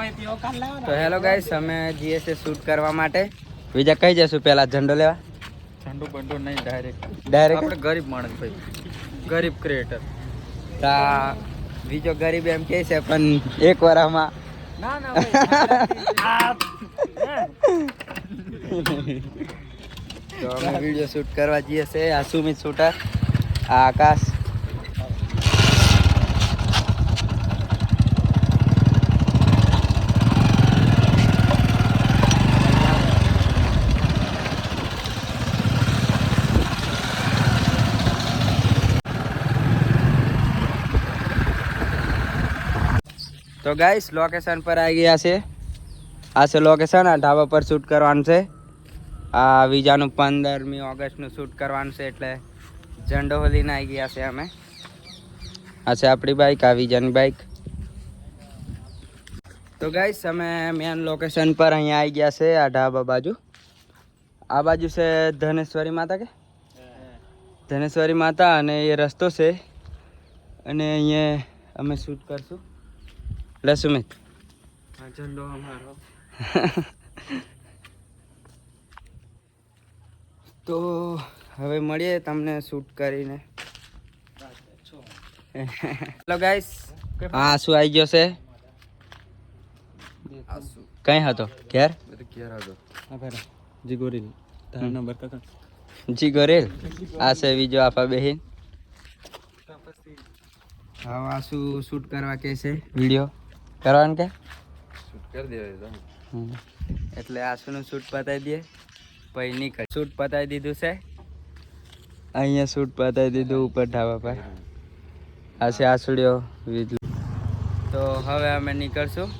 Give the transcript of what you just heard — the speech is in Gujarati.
તો હેલો ગાઈસ અમે જઈએ છીએ શૂટ કરવા માટે. બીજા કઈ જશું પેલા ઝંડો લેવા. ઝંડો બંડો નહીં ડાયરેક્ટ ડાયરેક્ટ આપણે ગરીબ માણસ ભાઈ. ગરીબ ક્રિએટર તા બીજો ગરીબ એમ કે છે પણ એક વરામાં. ના ના તો અમે વીડિયો શૂટ કરવા જઈએ છે આ સુમિત શૂટર આ આકાશ. તો ગાઈસ લોકેશન પર આવી ગયા છે. આ છે લોકેશન આ ઢાબા પર શૂટ કરવાનું છે. આ વિજાનું પંદરમી ઓગસ્ટનું શૂટ કરવાનું છે, એટલે ઝંડો હોલીને આવી ગયા છે અમે. આ છે આપણી બાઇક આ વિજાની બાઇક તો ગાઈસ અમે મેન લોકેશન પર અહીંયા આવી ગયા છે, આ ઢાબા બાજુ. આ બાજુ છે ધનેશ્વરી માતા કે? ધનેશ્વરી માતા અને એ રસ્તો છે. અને અહીંયા અમે શૂટ કરશું. લે સુમિત. ઝંડો અમારો. તો હવે મળીએ તમને શૂટ કરીને. Hello guys. હા આસુ આવી ગયો છે? કઈ હતો? ઘેર? ક્યારે હતો જી ગોરેલ તારા નંબર કાકા જી ગોરેલ આ છે બીજો આપા બેહીન. હા આ શું શૂટ કરવા કે છે? વીડિયો? કરવાનું કે? શૂટ કરી દેવાય તો. એટલે આશુનું શૂટ પતાવી દઈએ? પછી નીકળ. શૂટ પતાવી દીધું છે? અહીંયા શૂટ પતાવી દીધું ઉપર ઢાબા પર. આ છે આસુડિયો તો હવે અમે નીકળશું.